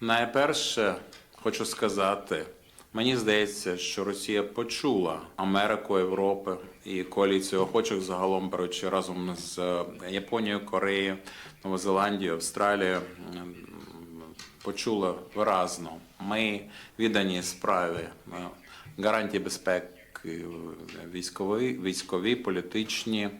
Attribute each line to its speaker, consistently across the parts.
Speaker 1: Найперше хочу сказати, мені здається, що Росія почула Америку, Європи і коаліцію охочих загалом беручи разом з е, Японією, Кореєю, Новозеландією, Австралією. Почула виразно. Ми віддані справі гарантії безпеки військові, військові, політичні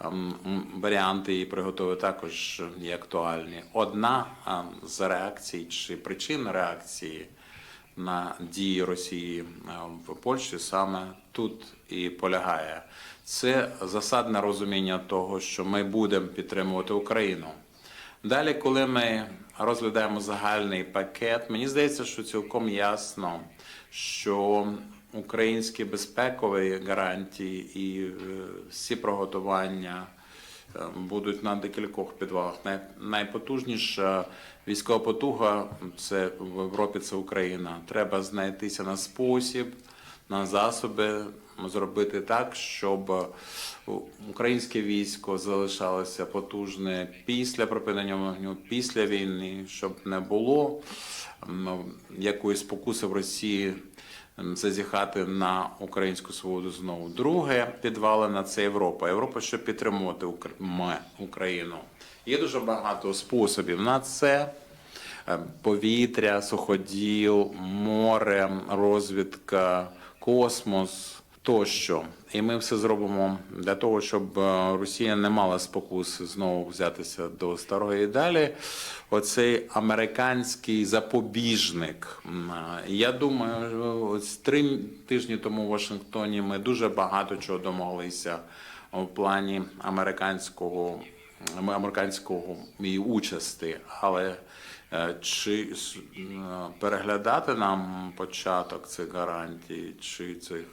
Speaker 1: ем, варіанти її приготовили також є актуальні. Одна ем, з реакцій чи причин реакції на дії Росії е, в Польщі саме тут і полягає. Це засадне розуміння того, що ми будемо підтримувати Україну. Далі, коли ми розглядаємо загальний пакет, мені здається, що цілком ясно, що українські безпекові гарантії і е, всі приготування е, будуть на декількох підвалах. Найпотужніша військова потуга це в Європі це Україна. Треба знайтися на спосіб, на засоби зробити так, щоб українське військо залишалося потужне після припинення вогню, після війни, щоб не було якоїсь спокуси в Росії зазіхати на українську свободу знову. Друге підвалина це Європа. Європа, щоб підтримувати Укра- Україну. Є дуже багато способів на це. Е, Повітря, суходіл, море, розвідка, космос тощо. І ми все зробимо для того, щоб е, Росія не мала спокуси знову взятися до старої. І далі оцей американський запобіжник. Е, Я думаю, ось три тижні тому в Вашингтоні ми дуже багато чого домоглися в плані американського американського її участі, але е, чи переглядати нам початок цих гарантій чи цих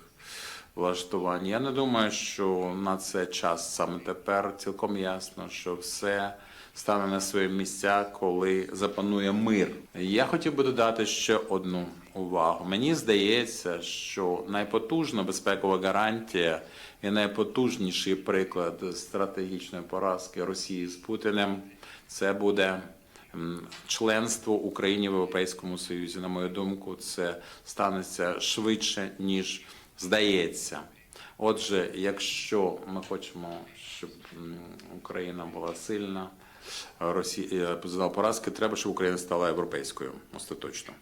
Speaker 1: влаштувань? Я не думаю, що на це час саме тепер цілком ясно, що все стане на свої місця, коли запанує мир. Я хотів би додати ще одну увагу. Мені здається, що найпотужна безпекова гарантія і найпотужніший приклад стратегічної поразки Росії з Путіним це буде членство України в Європейському Союзі. На мою думку, це станеться швидше ніж здається. Отже, якщо ми хочемо, щоб Україна була сильна, Росія поразки, треба, щоб Україна стала європейською остаточно.